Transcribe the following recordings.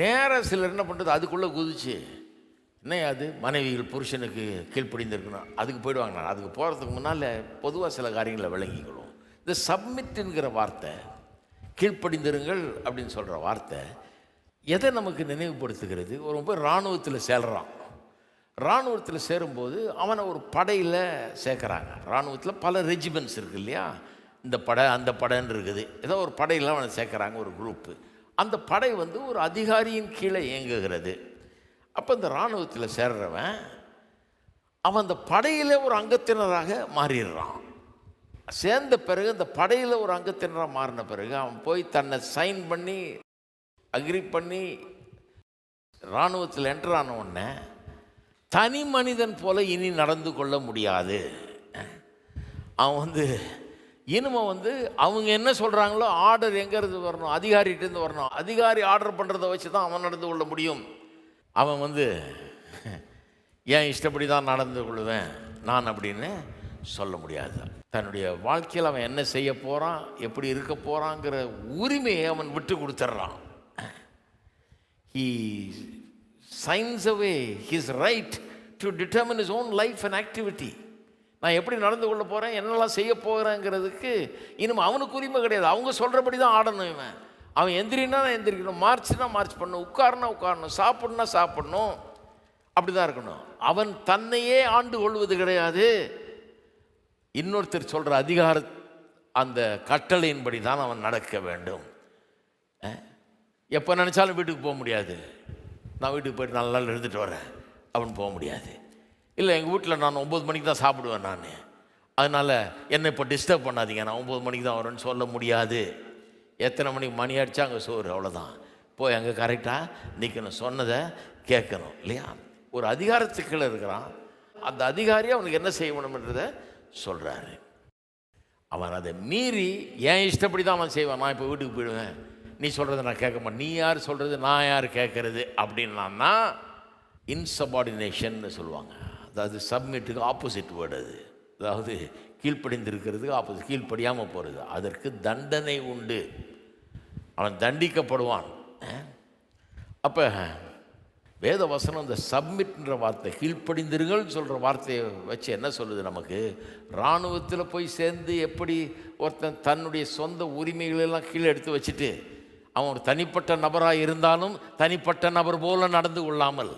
நேராக சிலர் என்ன பண்ணுறது அதுக்குள்ளே குதிச்சு. என்ன அது? மனைவிகள் புருஷனுக்கு கீழ்ப்படிந்திருக்கணும். அதுக்கு போயிடுவாங்க. அதுக்கு போகிறதுக்கு முன்னால் பொதுவாக சில காரியங்களை விளங்கிக்கணும். இந்த சப்மிட்டுங்கிற வார்த்தை கீழ்ப்படிந்திருங்கள் அப்படின்னு சொல்கிற வார்த்தை எதை நமக்கு நினைவுபடுத்துகிறது? ஒரு போய் இராணுவத்தில் சேர்றான். இராணுவத்தில் சேரும்போது அவனை ஒரு படையில் சேர்க்குறாங்க. இராணுவத்தில் பல ரெஜிமெண்ட்ஸ் இருக்குது இல்லையா? இந்த படை அந்த படைன்னு இருக்குது. ஏதோ ஒரு படையில் அவனை சேர்க்குறாங்க ஒரு குரூப்பு அந்த படை வந்து ஒரு அதிகாரியின் கீழே இயங்குகிறது. அப்போ இந்த இராணுவத்தில் சேர்றவன் அவன் அந்த படையில் ஒரு அங்கத்தினராக மாறிடுறான். சேர்ந்த பிறகு அந்த படையில் ஒரு அங்கத்தினராக மாறின பிறகு அவன் போய் தன்னை சைன் பண்ணி அக்ரி பண்ணி இராணுவத்தில் என்டர் ஆன உடனே தனி மனிதன் போல இனி நடந்து கொள்ள முடியாது. அவன் வந்து இனிமே வந்து அவங்க என்ன சொல்கிறாங்களோ ஆர்டர் எங்கேருந்து வரணும்? அதிகாரிகிட்டேருந்து வரணும். அதிகாரி ஆர்டர் பண்ணுறதை வச்சு தான் அவன் நடந்து கொள்ள முடியும். அவன் வந்து ஏன் இஷ்டப்படி தான் நடந்து கொள்வேன் நான் அப்படின்னு சொல்ல முடியாது. தன்னுடைய வாழ்க்கையில் அவன் என்ன செய்ய போகிறான் எப்படி இருக்க போகிறாங்கிற உரிமையை அவன் விட்டு கொடுத்துட்றான். He signs away his right to determine his own life and activity நான் எப்படி நடந்து கொள்ள போகிறேன் என்னெல்லாம் செய்ய போகிறேங்கிறதுக்கு இனிமே அவனுக்கு உரிமை கிடையாது. அவங்க சொல்கிறபடி தான் ஆடணும் இவன். அவன் எந்திரினா நான் எந்திரிக்கணும். மார்ச்னா மார்ச் பண்ணணும். உட்காருனா உட்காரணும். சாப்பிட்ணுன்னா சாப்பிடணும். அப்படி தான் இருக்கணும். அவன் தன்னையே ஆண்டு கொள்வது கிடையாது. இன்னொருத்தர் சொல்கிற அதிகார அந்த கட்டளையின்படி தான் அவன் நடக்க வேண்டும். எப்போ நினச்சாலும் வீட்டுக்கு போக முடியாது. நான் வீட்டுக்கு போயிட்டு நல்லா நாள் இருந்துட்டு வரேன். அவன் போக முடியாது. இல்லை எங்கள் வீட்டில் நான் ஒம்பது மணிக்கு தான் சாப்பிடுவேன் நான். அதனால் என்னை இப்போ டிஸ்டர்ப் பண்ணாதீங்க. நான் ஒம்பது மணிக்கு தான் வரேன்னு சொல்ல முடியாது. எத்தனை மணிக்கு மணி அடித்தா அங்கே சோறு அவ்வளோதான் போய் அங்கே கரெக்டாக நிற்கணும் சொன்னதை கேட்கணும் இல்லையா? ஒரு அதிகாரத்துக்குள்ள இருக்கிறான். அந்த அதிகாரி அவனுக்கு என்ன செய்யணுன்றதை சொல்கிறாரு அவன் அதை மீறி என் இஷ்டப்படி தான் அவன் செய்வான்? நான் இப்போ வீட்டுக்கு போயிடுவேன். நீ சொல்கிறத நான் கேட்க மாட்டேன். நீ யார் சொல்கிறது நான் யார் கேட்குறது? அப்படின்னா இன்சபார்டினேஷன் சொல்லுவாங்க. அதாவது சப்மிட்டுக்கு ஆப்போசிட் வேர்டு அது. அதாவது கீழ்ப்படிந்திருக்கிறதுக்கு ஆப்போசிட் கீழ்ப்படியாமல் போகிறது அதற்கு தண்டனை உண்டு. அவன் தண்டிக்கப்படுவான். அப்போ வேத வசனம் இந்த சப்மிட்ன்ற வார்த்தை கீழ்ப்படிந்திருங்கள் சொல்கிற வார்த்தையை வச்சு என்ன சொல்லுது நமக்கு? இராணுவத்தில் போய் சேர்ந்து எப்படி ஒருத்தன் தன்னுடைய சொந்த உரிமைகளெல்லாம் கீழே எடுத்து வச்சுட்டு அவன் ஒரு தனிப்பட்ட நபராக இருந்தாலும் தனிப்பட்ட நபர் போல நடந்து கொள்ளாமல்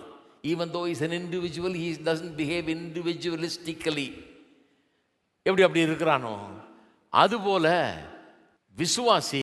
even though is an individual he doesn't behave individualistically எப்படி அப்படி இருக்கிறானோ? அதுபோல விசுவாசி